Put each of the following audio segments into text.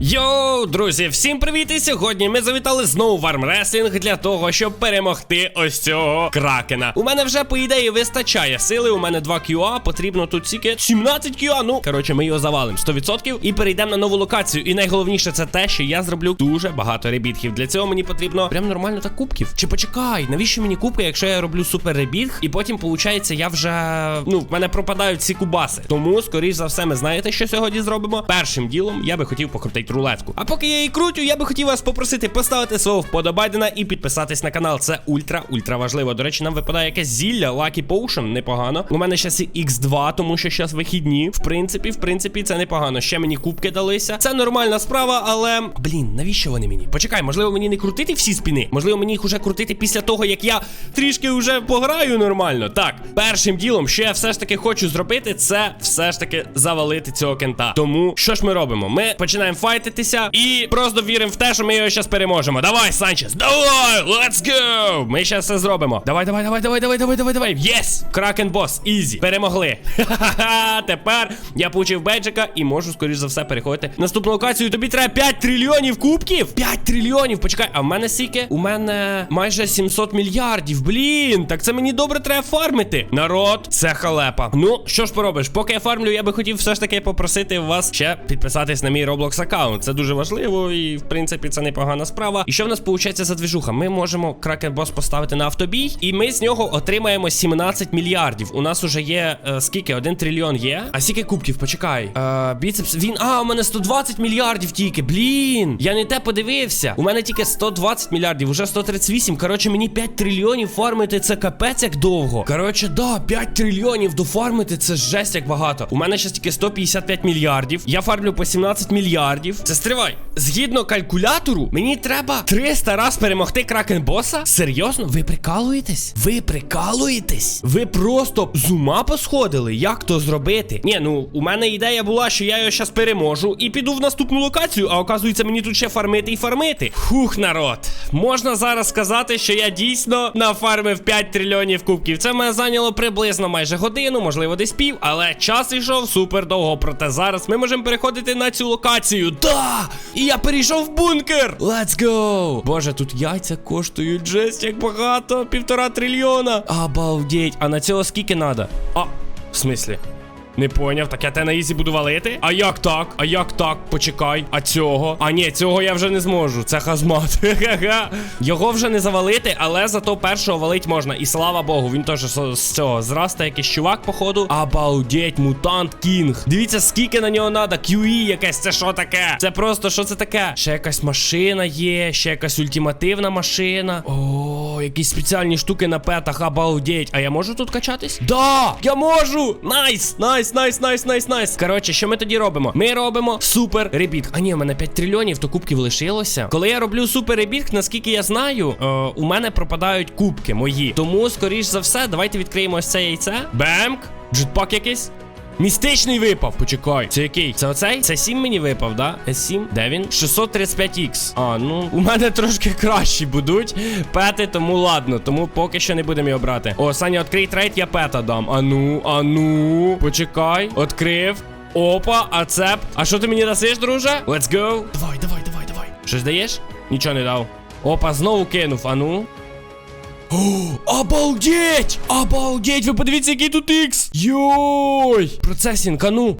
Йоу, друзі, всім привіт! І сьогодні ми завітали знову в армреслінг для того, щоб перемогти ось цього кракена. У мене вже, по ідеї, вистачає сили. У мене 2 QA, потрібно тут тільки 17 QA. Ну, коротше, ми його завалимо 100% і перейдемо на нову локацію. І найголовніше це те, що я зроблю дуже багато ребітків. Для цього мені потрібно прям нормально так кубків. Чи почекай, навіщо мені кубки, якщо я роблю супер ребітг, і потім, виходить, я вже. Ну, в мене пропадають ці кубаси. Тому, скоріш за все, ми знаєте, що сьогодні зробимо. Першим ділом я би хотів покрутити рулетку. А поки я її крутю, я би хотів вас попросити поставити свого вподобайдена і підписатись на канал. Це ультра ультра важливо. До речі, нам випадає якесь зілля, Lucky Potion, непогано. У мене зараз і X2, тому що зараз вихідні. В принципі, в принципі, це непогано. Ще мені кубки далися. Це нормальна справа, але блін, навіщо вони мені? Почекай, можливо, мені не крутити всі спіни. Можливо, мені їх уже крутити після того, як я трішки вже пограю нормально. Так, першим ділом, що я все ж таки хочу зробити, це все ж таки завалити цього кента. Тому що ж ми робимо? Ми починаємо файтитися і просто віримо в те, що ми його зараз переможемо. Давай, Санчес, давай, let's go! Ми зараз все зробимо. Давай, давай, давай, давай, давай, давай, давай, давай. Єс! Кракен бос, ізі. Перемогли. Ха-ха-ха. Тепер я получив беджика і можу, скоріш за все, переходити. Наступну локацію тобі треба 5 трильйонів кубків. 5 трильйонів. Почекай, а в мене скільки? У мене майже 700 мільярдів. Блін, так це мені добре треба фармити. Народ, це халепа. Ну, що ж поробиш? Поки я фармлю, я би хотів все ж таки попросити вас ще підписатись на мій Roblox аккаунт. Це дуже важливо, і в принципі це непогана справа. І що в нас виходить за движуха? Ми можемо кракен бос поставити на автобій, і ми з нього отримаємо 17 мільярдів. У нас уже є е, скільки? Один трильйон є. А скільки кубків? Почекай. Е, біцепс. Він. А, у мене 120 мільярдів тільки. Блін. Я не те подивився. У мене тільки 120 мільярдів, уже 138. Коротше, мені 5 трильйонів фармити це капець як довго. Коротше, да, 5 трильйонів дофармити це жесть як багато. У мене ще тільки 155 мільярдів. Я фармлю по 17 мільярдів. Це стривай. Згідно калькулятору, мені треба 300 раз перемогти кракен боса? Серйозно? Ви прикалуєтесь? Ви прикалуєтесь? Ви просто з ума посходили? Як то зробити? Ні, ну у мене ідея була, що я його зараз переможу і піду в наступну локацію, а оказується, мені тут ще фармити і фармити. Хух, народ. Можна зараз сказати, що я дійсно нафармив 5 трильйонів кубків. Це мене зайняло приблизно майже годину, можливо, десь пів, але час йшов супер довго. Проте зараз ми можемо переходити на цю локацію. Да! І я перейшов в бункер! Let's go! Боже, тут яйця коштують жесть, як багато, півтора трильйона. Обалдеть, а на цього скільки надо? А, в смислі? Не поняв, так я те на ізі буду валити. А як так? А як так? Почекай. А цього? А ні, цього я вже не зможу. Це хазмат. Його вже не завалити, але зато першого валить можна. І слава Богу, він теж з цього зраста якийсь чувак, походу. Обалдеть, мутант кінг. Дивіться, скільки на нього надо. QE якесь, це що таке? Це просто що це таке? Ще якась машина є, ще якась ультимативна машина. О, якісь спеціальні штуки на петах, обалдеть. А я можу тут качатись? Да! Я можу! Найс! Найс, найс, найс, найс, найс. Коротше, що ми тоді робимо? Ми робимо супер ребіг. А ні, у мене 5 трильйонів, то кубків лишилося. Коли я роблю супер ребіт, наскільки я знаю, е, у мене пропадають кубки мої. Тому, скоріш за все, давайте відкриємо ось це яйце. Бемк! Джетпак якийсь. Містичний випав. Почекай. Це який? Це оцей? Це 7 мені випав, да? S7? Де він? 635X. А, ну, у мене трошки кращі будуть пети, тому ладно. Тому поки що не будемо його брати. О, Саня, відкрий трейд, я пета дам. Ану, ану. Почекай. Открив. Опа, ацеп. А що ти мені дасиш, друже? Let's go. Давай, давай, давай, давай. Щось даєш? Нічого не дав. Опа, знову кинув. Ану. О, обалдеть! Обалдеть! Ви подивіться, який тут ікс! Йой! Процесінг, а ну!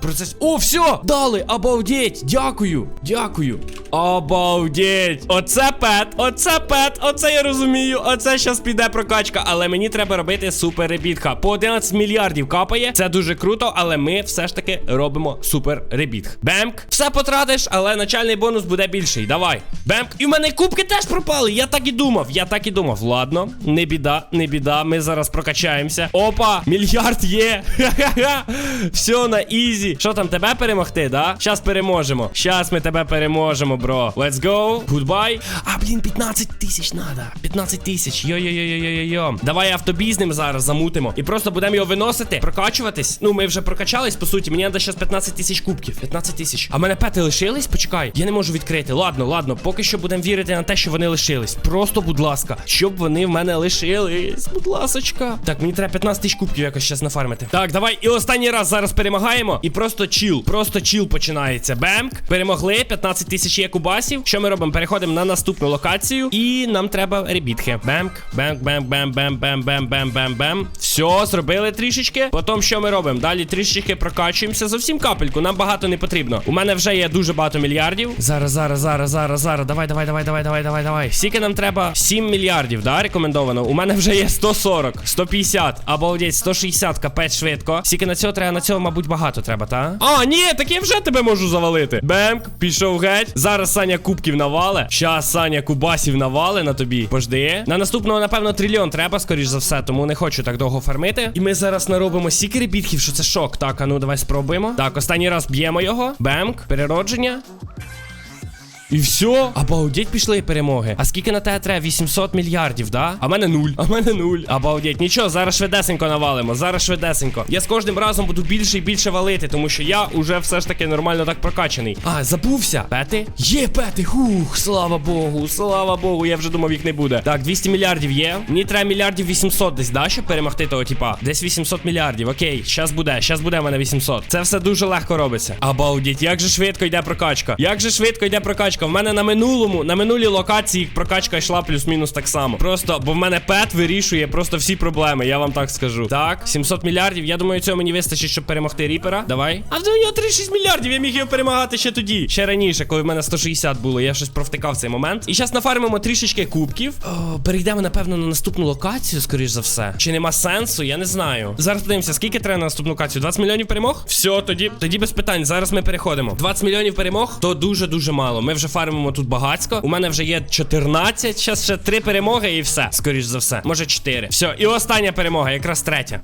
Процес. О, все! Дали! Обалдеть! Дякую! Дякую! Обалдеть! Оце пет! Оце пет! Оце я розумію! Оце щас піде прокачка, але мені треба робити супер ребітха. По 11 мільярдів капає. Це дуже круто, але ми все ж таки робимо супер ребітх. Бемк! Все потратиш, але начальний бонус буде більший. Давай. Бемк! І в мене кубки теж пропали! Я так і думав, я так і думав. Ладно, не біда, не біда. Ми зараз прокачаємося. Опа! Мільярд є! Все на ізі. Що там, тебе перемогти, да? Щас переможемо. Щас ми тебе переможемо, бро. Let's go. Goodbye. А, блін, 15 тисяч надо. 15 тисяч. Йо-йо-йо-йо-йо-йо. Давай автобій з ним зараз замутимо. І просто будемо його виносити, прокачуватись. Ну, ми вже прокачались, по суті. Мені треба зараз 15 тисяч кубків. 15 тисяч. А мене пети лишились? Почекай. Я не можу відкрити. Ладно, ладно. Поки що будемо вірити на те, що вони лишились. Просто, будь ласка, щоб вони в мене лишились. Будь ласочка. Так, мені треба 15 тисяч кубків якось зараз нафармити. Так, давай. І останній раз зараз перемагаємо. І просто чіл. Просто чіл починається. Бемк. Перемогли. 15 тисяч є кубасів. Що ми робимо? Переходимо на наступну локацію. І нам треба ребітки. Бемк, бемк, бемк, бем, бем, бем, бем, бем, бем, бем. Все, зробили трішечки. Потім що ми робимо? Далі трішечки прокачуємося. Зовсім капельку. Нам багато не потрібно. У мене вже є дуже багато мільярдів. Зараз, зараз, зараз, зараз, зараз. Давай, давай, давай, давай, давай, давай, давай. Скільки нам треба? 7 мільярдів, да, рекомендовано. У мене вже є 140, 150, обалдеть, 160, капець швидко. Скільки на цього треба, на цього, мабуть, багато треба, та? А, ні, так я вже тебе можу завалити. Бемк, пішов геть. Зараз Саня кубків навале. Щас Саня кубасів навале на тобі. Пожди. На наступного, напевно, трильйон треба, скоріш за все, тому не хочу так довго фармити. І ми зараз наробимо стільки ребітків, що це шок. Так, а ну давай спробуємо. Так, останній раз б'ємо його. Бемк, переродження. І все, обалдеть пішли перемоги. А скільки на тебе треба? 800 мільярдів, да? А мене нуль. А мене нуль. Обалдеть. Нічого, зараз швидесенько навалимо. Зараз швидесенько. Я з кожним разом буду більше і більше валити, тому що я уже все ж таки нормально так прокачаний. А, забувся. Пети? Є пети. Хух, слава Богу, слава Богу. Я вже думав, їх не буде. Так, 200 мільярдів є. Мені треба мільярдів 800 десь, да, щоб перемогти того типа. Десь 800 мільярдів. Окей, щас буде, щас буде в мене 800. Це все дуже легко робиться. Обалдеть, як же швидко йде прокачка. Як же швидко йде прокачка. В мене на минулому, на минулій локації прокачка йшла плюс-мінус так само. Просто, бо в мене пет вирішує просто всі проблеми, я вам так скажу. Так, 700 мільярдів. Я думаю, цього мені вистачить, щоб перемогти Ріпера. Давай. А в нього 36 мільярдів. Я міг його перемагати ще тоді. Ще раніше, коли в мене 160 було. Я щось провтикав цей момент. І зараз нафармимо трішечки кубків. О, перейдемо, напевно, на наступну локацію, скоріш за все. Чи нема сенсу? Я не знаю. Зараз подивимося, скільки треба на наступну локацію? 20 мільйонів перемог? Все, тоді, тоді без питань. Зараз ми переходимо. 20 мільйонів перемог то дуже-дуже мало. Ми вже фармимо тут багацько. У мене вже є 14. Зараз ще 3 перемоги і все. Скоріш за все. Може 4. Все, і остання перемога, якраз третя.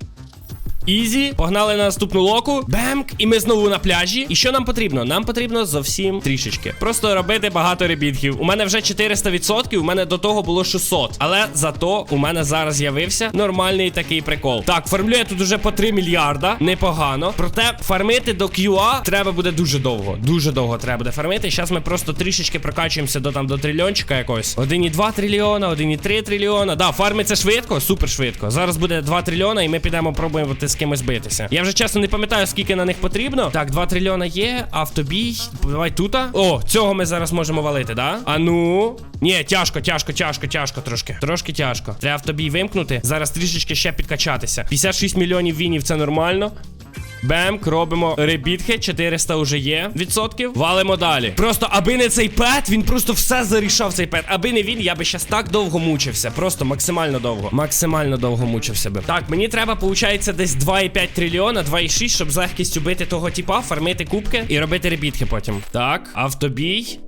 Ізі, погнали на наступну локу. Бемк, і ми знову на пляжі. І що нам потрібно? Нам потрібно зовсім трішечки. Просто робити багато ребітків. У мене вже 400%, у мене до того було 600. Але зато у мене зараз з'явився нормальний такий прикол. Так, фармлю я тут уже по 3 мільярда. Непогано. Проте фармити до QA треба буде дуже довго. Дуже довго треба буде фармити. Зараз ми просто трішечки прокачуємося до там до трильйончика якогось. 1,2 трильйона, 1,3 трильйона. Да, фармиться швидко, супер швидко. Зараз буде 2 трильйона, і ми підемо пробуємо з кимось битися. Я вже чесно не пам'ятаю, скільки на них потрібно. Так, 2 трильйона є. Автобій. Давай тут. О, цього ми зараз можемо валити, да? А ну. Ні, тяжко, тяжко, тяжко, тяжко трошки. Трошки тяжко. Треба автобій вимкнути. Зараз трішечки ще підкачатися. 56 мільйонів вінів це нормально. Бемк, робимо ребітхи. 400 уже є відсотків. Валимо далі. Просто аби не цей пет, він просто все зарішав цей пет. Аби не він, я би щас так довго мучився. Просто максимально довго. Максимально довго мучився би. Так, мені треба, виходить, десь 2,5 трильйона, 2,6, щоб з легкістю бити того типа, фармити кубки і робити ребітки потім. Так, автобій.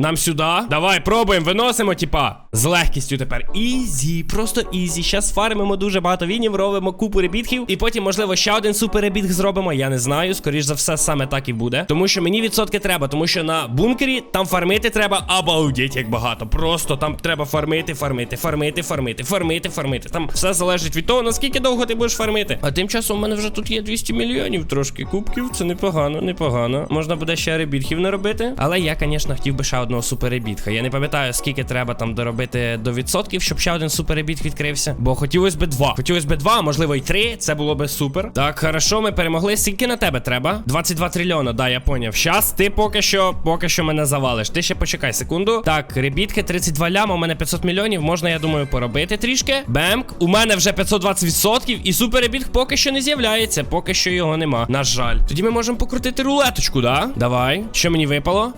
Нам сюди. Давай, пробуємо, виносимо, типа. З легкістю тепер. Ізі, просто ізі. Щас фармимо дуже багато вінів, робимо купу ребітків. І потім, можливо, ще один супер ребітк зробимо. Я не знаю. Скоріш за все, саме так і буде. Тому що мені відсотки треба, тому що на бункері там фармити треба обалдеть як багато. Просто там треба фармити, фармити, фармити, фармити, фармити, фармити. Там все залежить від того, наскільки довго ти будеш фармити. А тим часом у мене вже тут є 200 мільйонів трошки кубків. Це непогано, непогано. Можна буде ще ребітків наробити. Але я, звісно, хотів би ще одного суперебітка. Я не пам'ятаю, скільки треба там доробити до відсотків, щоб ще один суперебіт відкрився. Бо хотілося б два. Хотілося б два, можливо, і три. Це було би супер. Так, хорошо, ми перемогли. Скільки на тебе треба? 22 трильйона, да, я поняв. Щас ти поки що, поки що мене завалиш. Ти ще почекай секунду. Так, ребітки 32 ляма, у мене 500 мільйонів. Можна, я думаю, поробити трішки. Бемк. У мене вже 520%. І суперебіт поки що не з'являється. Поки що його нема. На жаль. Тоді ми можемо покрутити рулеточку, да? Давай. Що мені випало?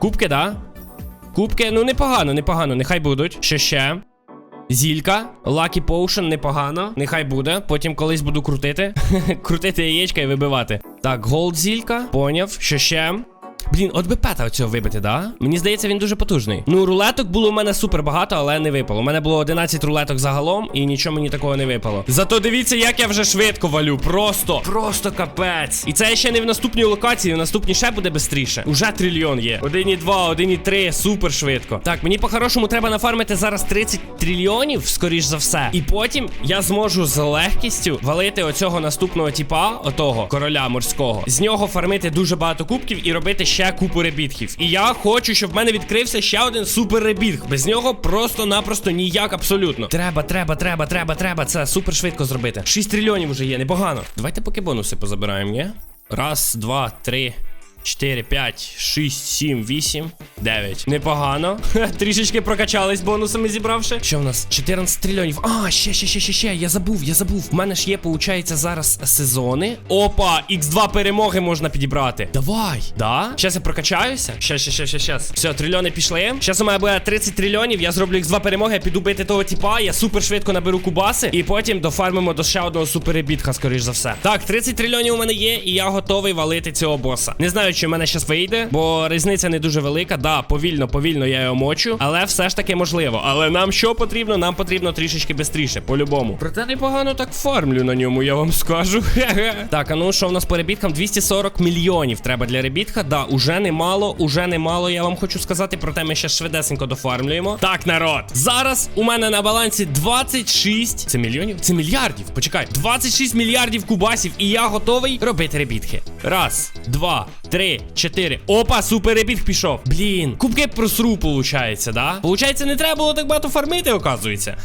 Кубки, да? Кубки, ну непогано, непогано, нехай будуть. Що ще? Зілька, Lucky Potion, непогано. Нехай буде. Потім колись буду крутити. крутити яєчка і вибивати. Так, голд зілька. Поняв. Що ще? Блін, от би пета оцього вибити, да? Мені здається, він дуже потужний. Ну, рулеток було у мене супер багато, але не випало. У мене було 11 рулеток загалом, і нічого мені такого не випало. Зато дивіться, як я вже швидко валю. Просто, просто капець. І це ще не в наступній локації, в наступній ще буде швидше. Уже трильйон є. 1,2, 1,3, супер швидко. Так, мені по-хорошому треба нафармити зараз 30 трильйонів, скоріш за все. І потім я зможу з легкістю валити оцього наступного типа, отого короля морського. З нього фармити дуже багато кубків і робити ще купу ребітхів. І я хочу, щоб в мене відкрився ще один супер ребітх. Без нього просто-напросто ніяк абсолютно. Треба, треба, треба, треба, треба. Це супер швидко зробити. 6 трильйонів вже є, непогано. Давайте поки бонуси позабираємо, ні? Раз, два, три. 4, 5, 6, 7, 8, 9. Непогано. Трішечки прокачались бонусами зібравши. Що в нас? 14 трильйонів. А, ще, ще, ще, ще, ще. Я забув, я забув. У мене ж є, получається, зараз сезони. Опа, Х2 перемоги можна підібрати. Давай. Да? Щас я прокачаюся. Щас, щас, щас, щас, щас. Все, трильйони пішли. Щас у мене буде 30 трильйонів. Я зроблю Х2 перемоги, я піду бити того типа. Я супер швидко наберу кубаси. І потім дофармимо до ще одного суперебітха, скоріш за все. Так, 30 трильйонів у мене є, і я готовий валити цього боса. Не знаю, чи в мене щас вийде, бо різниця не дуже велика. Да, повільно, повільно я його мочу, але все ж таки можливо. Але нам що потрібно? Нам потрібно трішечки швидше, по-любому. Проте непогано так фармлю на ньому, я вам скажу. Так, а ну що в нас по ребіткам? 240 мільйонів треба для ребітка. Да, уже немало, уже немало, я вам хочу сказати. Проте ми ще швидесенько дофармлюємо. Так, народ. Зараз у мене на балансі 26. Це мільйонів? Це мільярдів. Почекай. 26 мільярдів кубасів, і я готовий робити ребітки. Раз, два, три, чотири. Опа, супер ребітк пішов. Блін, кубки просру, получається, да? Получається, не треба було так багато фармити, оказується.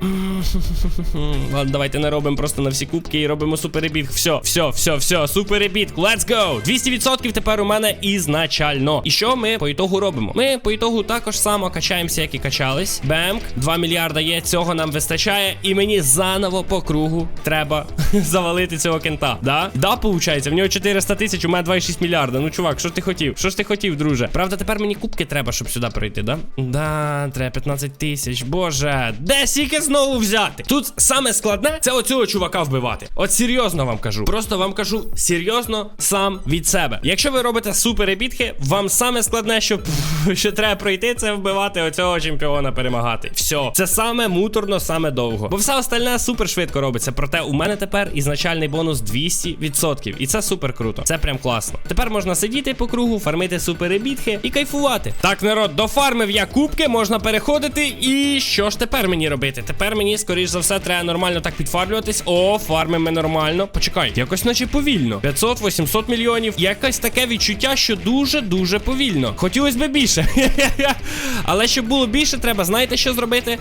Ладно, давайте не робимо просто на всі кубки і робимо суперебітк. Все, все, все, все, суперебітк. Let's go! 200% тепер у мене ізначально. І що ми по ітогу робимо? Ми по ітогу також само качаємося, як і качались. Бемк, 2 мільярда є, цього нам вистачає. І мені заново по кругу треба завалити цього кента. Да? Да, получається. В нього 400 тисяч, у мене 2,6 мільярда. Ну, чувак, що ти хотів? Що ж ти хотів, друже? Правда, тепер мені кубки треба, щоб сюди прийти, да? Да, треба 15 тисяч. Боже, де сіки знову взяти? Тут саме складне це оцього чувака вбивати. От серйозно вам кажу. Просто вам кажу серйозно сам від себе. Якщо ви робите супер ебітки, вам саме складне, що, що треба пройти, це вбивати оцього чемпіона, перемагати. Все, це саме муторно, саме довго. Бо все остальне супер швидко робиться. Проте у мене тепер ізначальний бонус 200%. І це супер круто. Це прям класно. Тепер можна сидіти по кругу, фармити супер ебітки і кайфувати. Так, народ, дофармив я кубки, можна переходити. І що ж тепер мені робити? Тепер мені, скоріш за все, треба нормально так підфармлюватись. О, фармимо нормально. Почекай, якось наче повільно. 500-800 мільйонів. Якось таке відчуття, що дуже-дуже повільно. Хотілося б більше. Але щоб було більше, треба, знаєте, що зробити?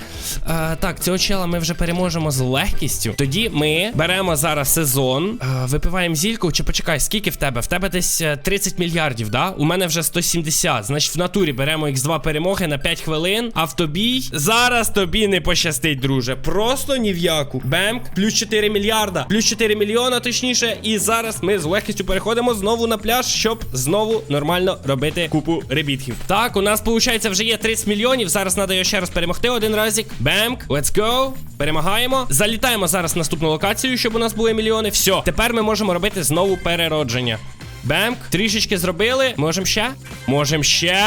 Е, так, цього чела ми вже переможемо з легкістю. Тоді ми беремо зараз сезон, е, випиваємо зільку. Чи почекай, скільки в тебе? В тебе десь е, 30 мільярдів, да? У мене вже 170. Значить, в натурі беремо X2 перемоги на 5 хвилин. Автобій. Зараз тобі не пощастить, друже. Просто ні в яку. Бемк, плюс 4 мільярда, плюс 4 мільйона, точніше. І зараз ми з легкістю переходимо знову на пляж, щоб знову нормально робити купу ребітків. Так, у нас виходить вже є 30 мільйонів. Зараз треба його ще раз перемогти один разик. Бемк, let's go. Перемагаємо. Залітаємо зараз в наступну локацію, щоб у нас були мільйони. Все, тепер ми можемо робити знову переродження. Бемк, трішечки зробили. Можемо ще? Можемо ще.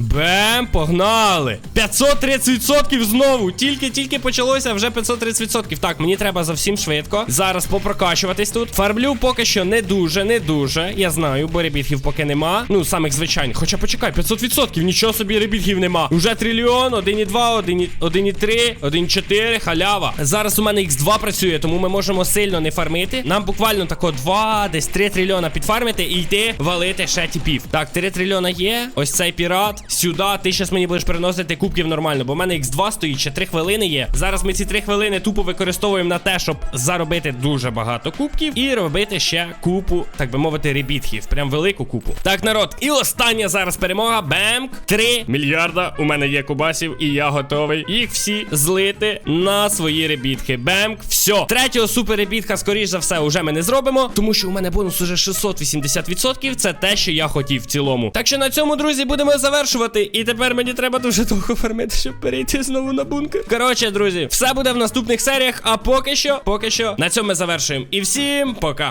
Бем, погнали! 530% знову! Тільки-тільки почалося, вже 530%. Так, мені треба зовсім швидко. Зараз попрокачуватись тут. Фармлю поки що не дуже, не дуже. Я знаю, бо ребітків поки нема. Ну, самих звичайних. Хоча почекай, 500%, нічого собі ребітків нема. Уже трильйон, 1,2, 1,3, 1,4, халява. Зараз у мене X2 працює, тому ми можемо сильно не фармити. Нам буквально тако 2, десь 3 трильйона підфармити і йти валити ще тіпів. Так, 3 трильйона є. Ось цей пірат. Сюди. Ти зараз мені будеш переносити кубків нормально, бо в мене X2 стоїть, ще 3 хвилини є. Зараз ми ці 3 хвилини тупо використовуємо на те, щоб заробити дуже багато кубків і робити ще купу, так би мовити, ребітків. Прям велику купу. Так, народ, і остання зараз перемога. Бемк. 3 мільярда. У мене є кубасів, і я готовий їх всі злити на свої ребітки. Бемк. Все. Третього супер ребітка, скоріш за все, уже ми не зробимо, тому що у мене бонус уже 680%. Це те, що я хотів в цілому. Так що на цьому, друзі, будемо завершувати. І тепер мені треба дуже довго фармити, щоб перейти знову на бункер. Коротше, друзі, все буде в наступних серіях. А поки що, поки що, на цьому ми завершуємо. І всім пока.